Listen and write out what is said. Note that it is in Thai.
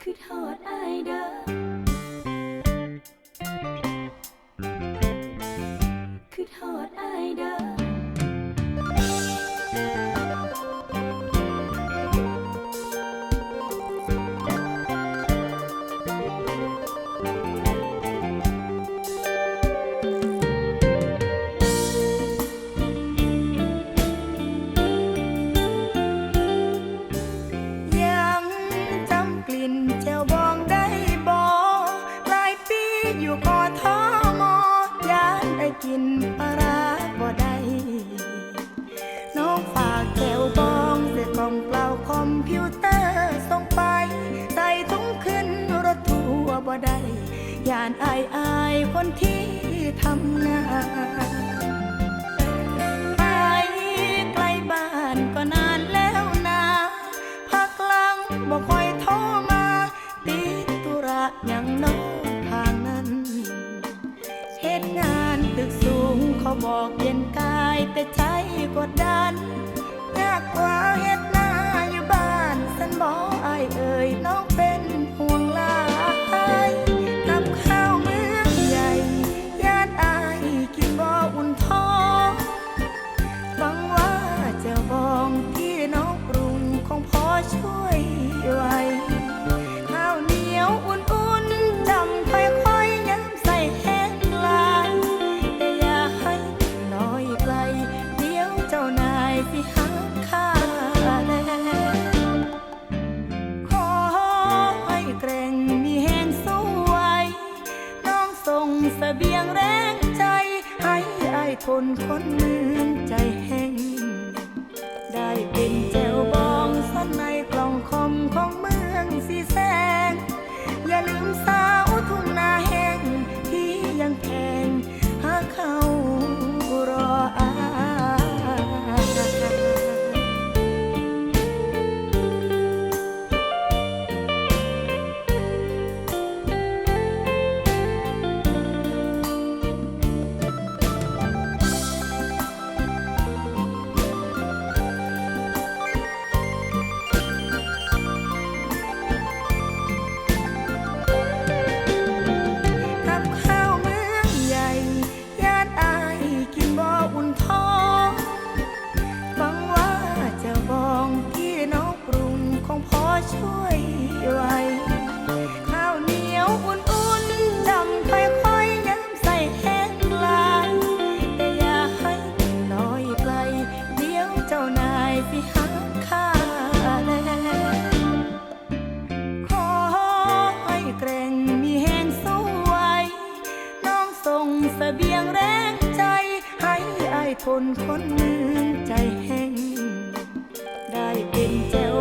คือโทษอายเด้อคือ กินปลาร้าบ่ได้น้องฝากแจวบองใส่กล่องเปล่าคอมพิวเตอร์ส่งไป ใส่ถุงขึ้นรถทัวร์บ่ได้ยานอายอายคนที่ทำงานไปไกลบ้านก็นานแล้วนะพักหลังบ่ค่อยโทรมาติดธุระย่างน้องทางนั้นเหตุงาน ตึกสูงเขาบอกเย็นกายแต่ใจกดดันยากกว่าเหตุหน้าอยู่บ้านสันบอกอายเอ่ยน้องเป็นห่วงลายกับข้าวเมืองใหญ่ญาติอายกินบ่อุ่นท้องฟังว่าจะบองที่น้องปรุงคงพอช่วยไว้ข้ สเสบียงแรงใจ ให้อายทนคนเมืองใจแห้ง สเบียงแรงใจ ให้อายทนคนหนึ่งใจแห้งได้เป็นเจ้า